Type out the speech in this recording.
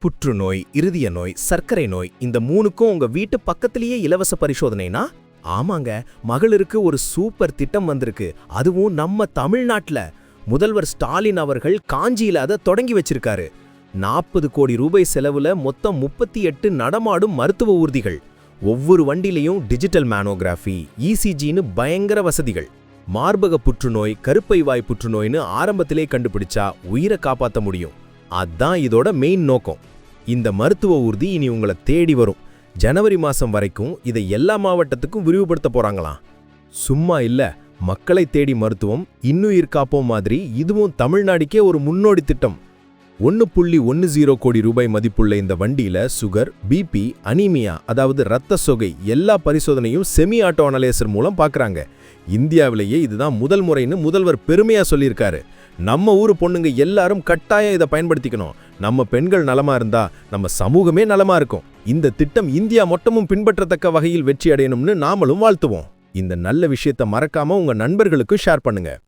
புற்றுநோய் இருதய நோய் சர்க்கரை நோய் இந்த மூணுக்கும் உங்க வீட்டு பக்கத்திலேயே இலவச பரிசோதனைனா? ஆமாங்க மகளிருக்கு ஒரு சூப்பர் திட்டம் வந்திருக்கு. அதுவும் நம்ம தமிழ்நாட்டில். முதல்வர் ஸ்டாலின் அவர்கள் காஞ்சியில் அதை தொடங்கி வச்சிருக்காரு. நாற்பது கோடி ரூபாய் செலவுல மொத்தம் முப்பத்தி எட்டு நடமாடும் மருத்துவ ஊர்திகள். ஒவ்வொரு வண்டிலையும் டிஜிட்டல் மேனோகிராஃபி இசிஜின்னு பயங்கர வசதிகள். மார்பக புற்றுநோய் கருப்பை வாய் புற்றுநோய்னு ஆரம்பத்திலே கண்டுபிடிச்சா உயிரை காப்பாற்ற முடியும். அதான் இதோட மெயின் நோக்கம். இந்த மருத்துவ ஊர்தி இனி உங்களை தேடி வரும். ஜனவரி மாதம் வரைக்கும் இதை எல்லா மாவட்டத்துக்கும் விரிவுபடுத்த போகிறாங்களாம் சும்மா இல்லை மக்களை தேடி மருத்துவம் இன்னுயிர் காப்போம் மாதிரி இதுவும் தமிழ்நாடுக்கே ஒரு முன்னோடி திட்டம். ஒன்று புள்ளி ஒன்று ஜீரோ கோடி ரூபாய் மதிப்புள்ள இந்த வண்டியில் சுகர் பிபி அனீமியா அதாவது ரத்த சொகை எல்லா பரிசோதனையும் செமி ஆட்டோ அனலேசர் மூலம் பார்க்குறாங்க. இந்தியாவிலேயே இதுதான் முதல் முறைன்னு முதல்வர் பெருமையாக சொல்லியிருக்காரு. நம்ம ஊர் பொண்ணுங்க எல்லாரும் கட்டாயம் இதை பயன்படுத்திக்கணும். நம்ம பெண்கள் நலமா இருந்தா நம்ம சமூகமே நலமா இருக்கும். இந்த திட்டம் இந்தியா மொத்தமும் பின்பற்றத்தக்க வகையில் வெற்றி அடையணும்னு நாமளும் வாழ்த்துவோம். இந்த நல்ல விஷயத்தை மறக்காம உங்க நண்பர்களுக்கு ஷேர் பண்ணுங்க.